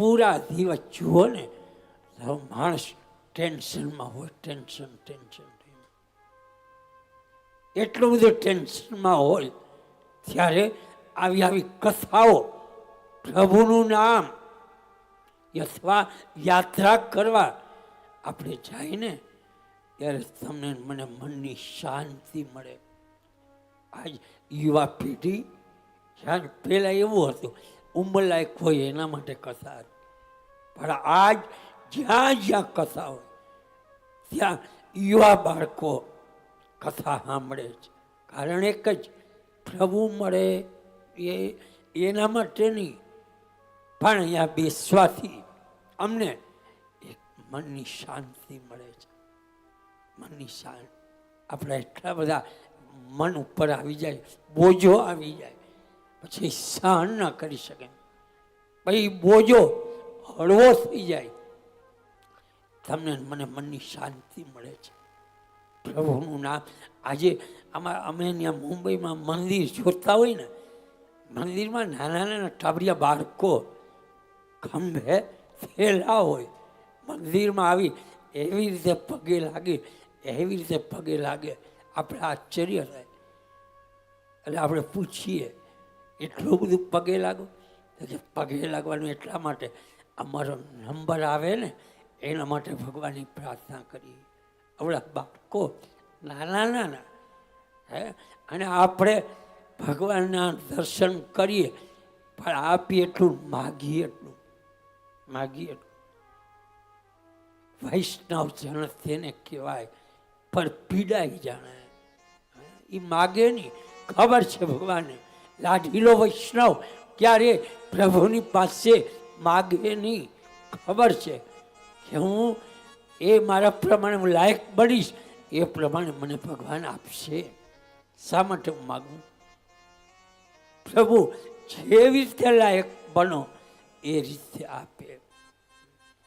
પૂરા દિવસ જુઓ ને, તો માણસ ટેન્શનમાં હોય, ટેન્શન ટેન્શન એટલું બધું ટેન્શનમાં હોય, ત્યારે આવી આવી કથાઓ, પ્રભુનું નામ, અથવા યાત્રા કરવા આપણે જઈને ત્યારે તમને મને મનની શાંતિ મળે. આજ યુવા પેઢી જ્યારે પહેલાં એવું હતું ઉંમરલાયક હોય એના માટે કથા પણ આજ જ્યાં જ્યાં કથા હોય, ત્યાં યુવા બાળકો કથા સાંભળે છે. કારણ એક જ, પ્રભુ મળે એ, એના માટે નહીં. પણ અહીંયા બેસવાથી અમને એક મનની શાંતિ મળે છે. મનની શાંતિ. આપણે એટલા બધા મન ઉપર આવી જાય, બોજો આવી જાય. પછી સહન ન કરી શકે. પછી બોજો, હળવો થઈ જાય. તમને મને મનની શાંતિ મળે છે. પ્રભુનું નામ. આજે આમાં અમે ત્યાં મુંબઈમાં મંદિર જોતા હોય ને, મંદિરમાં નાના નાના ટાબરિયા બાળકો, ખંભે થેલા હોય. મંદિરમાં આવી એવી રીતે પગે લાગે, એવી રીતે પગે લાગે. આપણે આશ્ચર્ય થાય. એટલે આપણે પૂછીએ એટલું બધું પગે લાગો પગે લાગવાનું એટલા માટે? અમારો નંબર આવે ને, એના માટે ભગવાનની પ્રાર્થના કરી આવડા બાળકો નાના નાના, હે? અને આપણે ભગવાનના દર્શન કરીએ, પણ આપીએ એટલું, માગીએ એટલું માગીએ એટલું. વૈષ્ણવ જન તેને કહેવાય, પણ પીડાઈ જાણે. એ માગે નહીં. ખબર છે ભગવાને લાઢીલો વૈષ્ણવ, ક્યારે પ્રભુની પાસે માગે ખબર છે? કે હું એ મારા પ્રમાણે હું લાયક બનીશ, એ પ્રમાણે મને ભગવાન આપશે. શા માટે હું માગું? પ્રભુ, જેવી રીતે લાયક બનો, એ રીતે આપે.